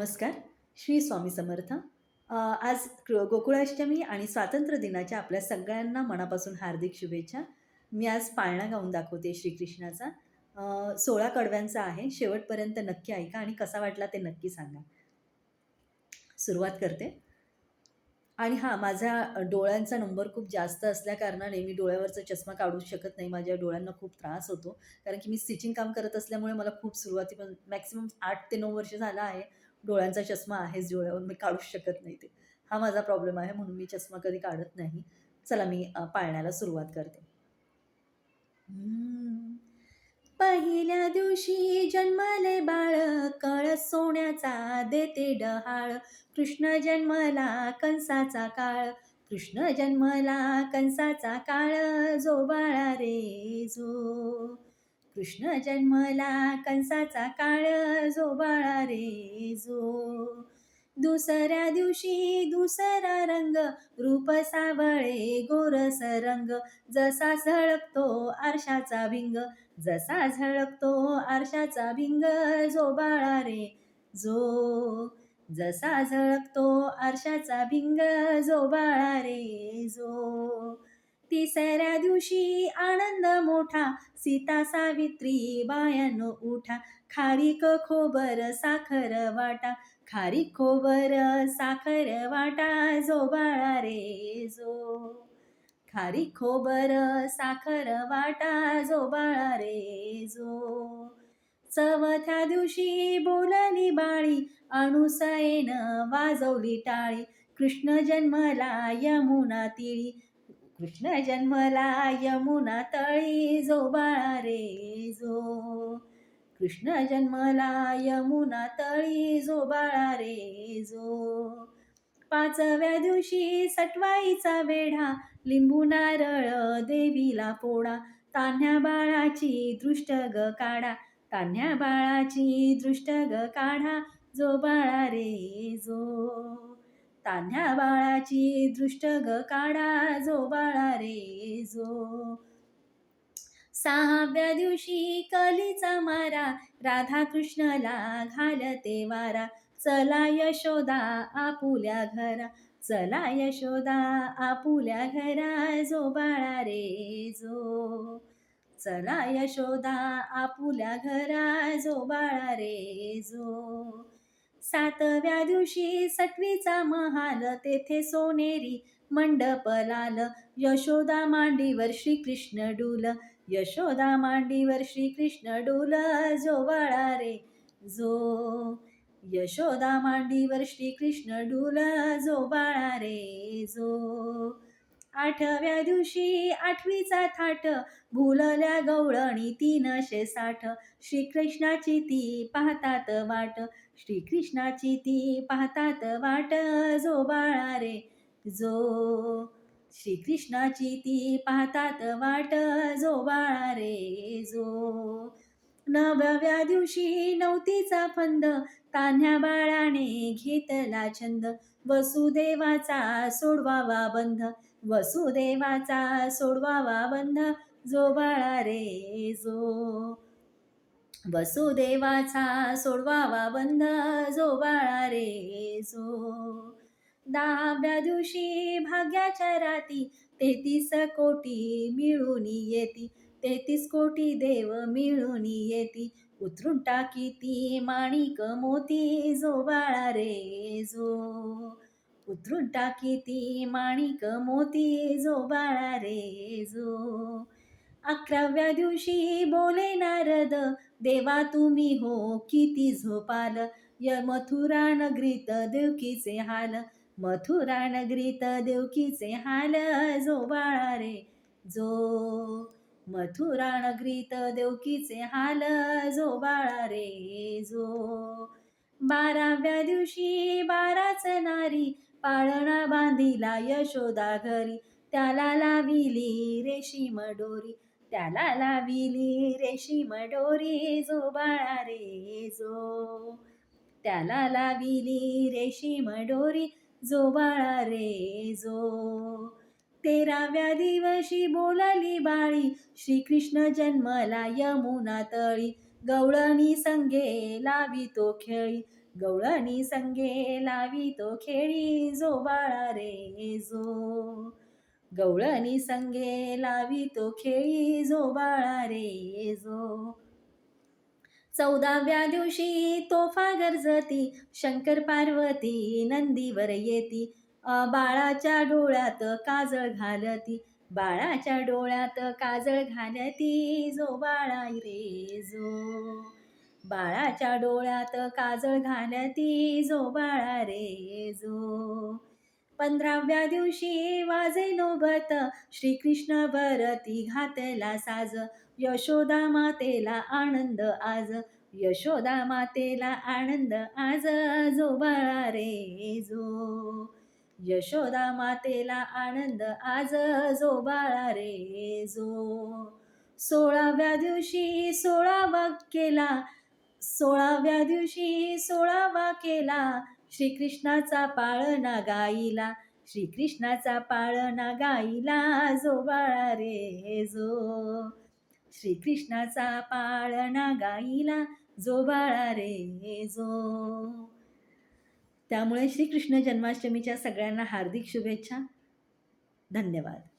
नमस्कार श्री स्वामी समर्थ. आज गोकुळाष्टमी आणि स्वातंत्र्य दिनाच्या आपल्या सगळ्यांना मनापासून हार्दिक शुभेच्छा. मी आज पाळणा गाऊन दाखवते श्रीकृष्णाचा. सोळा कडव्यांचा आहे शेवटपर्यंत नक्की ऐका आणि कसा वाटला ते नक्की सांगा. सुरुवात करते. आणि हां माझा डोळ्यांचा नंबर खूप जास्त असल्याकारणाने मी डोळ्यावरचा चष्मा काढू शकत नाही माझ्या डोळ्यांना खूप त्रास होतो. कारण की मी स्टिचिंग काम करत असल्यामुळे मला खूप सुरुवातीपासून मॅक्सिमम आठ ते नऊ वर्ष झालं आहे. डोळ्यांचा चष्मा आहेच डोळ्यावर मी काढूच शकत नाही ते. हा माझा प्रॉब्लेम आहे म्हणून मी चष्मा कधी काढत नाही. चला मी पाळण्याला सुरुवात करते. पहिल्या दिवशी जन्मले बाळ कळ सोन्याचा देते डहाळ. कृष्ण जन्मला कंसाचा काळ कृष्ण जन्मला कंसाचा काळ जो बाळा रे जो. कृष्ण जन्मला कंसाचा काळ जो बाळा रे जो. दुसऱ्या दिवशी दुसरा रंग रूप सावळे गोरस रंग जसा झळकतो आरशाचा भिंग जसा झळकतो आरशाचा भिंग जो बाळा रे जो. जसा झळकतो आरशाचा भिंग जो बाळा रे जो. तिसऱ्या दिवशी आनंद मोठा. सीता सावित्री बायानो उठा. खारीक खोबर साखर वाटा. खारीक खोबर साखर वाटा जो बाळा रे जो. खारीक खोबर साखर वाटा जो बाळा रे जो. चवथ्या दिवशी बोलली बाळी. अणुसयेन वाजवली टाळी. कृष्ण जन्मला यमुना तिळी. कृष्ण जन्मला यमुना तळी जो बाळा रे जो. कृष्ण जन्मला यमुना तळी जो बाळा रे जो. पाचव्या दिवशी सटवाईचा वेढा लिंबू नारळ देवीला पोळा तान्ह्या बाळाची दृष्ट ग काढा तान्ह्या बाळाची दृष्ट ग काढा जो बाळा रे जो. तान्ह्या बाळाची दृष्ट ग काढा जो बाळा रे जो. सहाव्या दिवशी कलीचा मारा राधा कृष्णला घालते वारा. चला यशोदा आपुल्या घरा चला यशोदा आपुल्या घरा जो बाळा रे जो. चला यशोदा आपुल्या घरा जो बाळा रे जो. सातव्या दिवशी सटवीचा महाल तेथे सोनेरी मंडप लाल यशोदा मांडीवर श्रीकृष्ण डुल यशोदा मांडीवर श्रीकृष्ण डुल जो बाळा रे जो. यशोदा मांडीवर श्रीकृष्ण डुल जो बाळा रे जो. आठव्या दिवशी आठवीचा थाट भुलल्या गवळणी तीनशे साठ. श्रीकृष्णाची ती पाहतात वाट श्रीकृष्णाची ती पाहतात वाट जो बाळा रे जो. श्रीकृष्णाची ती पाहतात वाट जो बाळा रे जो. नवव्या दिवशी नवतीचा फंद तान्ह्या बाळाने घेतला छंद. वसुदेवाचा सोडवावा बंध वसुदेवाचा सोडवावा बंध जो बाळा रे जो. वसुदेवाचा सोडवावा बंध जो बाळा रे जो. दहाव्या दिवशी भाग्याच्या राती तेहतीस कोटी मिळून येती तेहतीस कोटी देव मिळून येती. उतरून टाकी ती माणिक मोती जो बाळा रे जो. उतरून टाकी ती माणिक मोती जो बाळा रे जो. अकराव्या दिवशी बोले नारद देवा तुम्ही हो किती झोपाल. य मथुरा नगरीत देवकीचे हाल. मथुरा नगरीत देवकीचे हाल जो बाळा रे जो. मथुरा नगरीत देवकीचे हाल जो बाळा रे जो. बाराव्या दिवशी बाराच नारी पाळणा बांधिला यशोदा घरी. त्याला लाविली रेशीम डोरी त्याला लाविली रेशीम डोरी जो बाळा रे जो. त्याला लाविली रेशीम डोरी जो बाळा रे जो. तेराव्या दिवशी बोलाली बाळी श्रीकृष्ण जन्मला यमुना तळी. गवळणी संगे लावी तो खेळी. गवळणी संगे लावी तो खेळी जो बाळा रे जो. गवळणी संगे लावी तो खेळी जो बाळा रे जो. चौदाव्या दिवशी तोफा गरजती शंकर पार्वती नंदीवर येती. बाळाच्या डोळ्यात काजळ घालती बाळाच्या डोळ्यात काजळ घालती जो बाळा रे जो. बाळाच्या डोळ्यात काजळ घालती जो बाळा रे जो. पंधराव्या दिवशी वाजे नोबत श्रीकृष्ण भरती घातला साज. यशोदा मातेला आनंद आज. यशोदा मातेला आनंद आज जो बाळा रे जो. यशोदा मातेला आनंद आज जो बाळा रे जो. सोळाव्या दिवशी सोळावा केला सोळाव्या दिवशी सोळावा केला. श्रीकृष्णाचा पाळणा गाईला. श्रीकृष्णाचा पाळणा गाईला जो बाळा रे जो. श्रीकृष्णाचा पाळणा गाईला जो बाळा रे जो. त्यामुळे श्रीकृष्ण जन्माष्टमीच्या सगळ्यांना हार्दिक शुभेच्छा. धन्यवाद.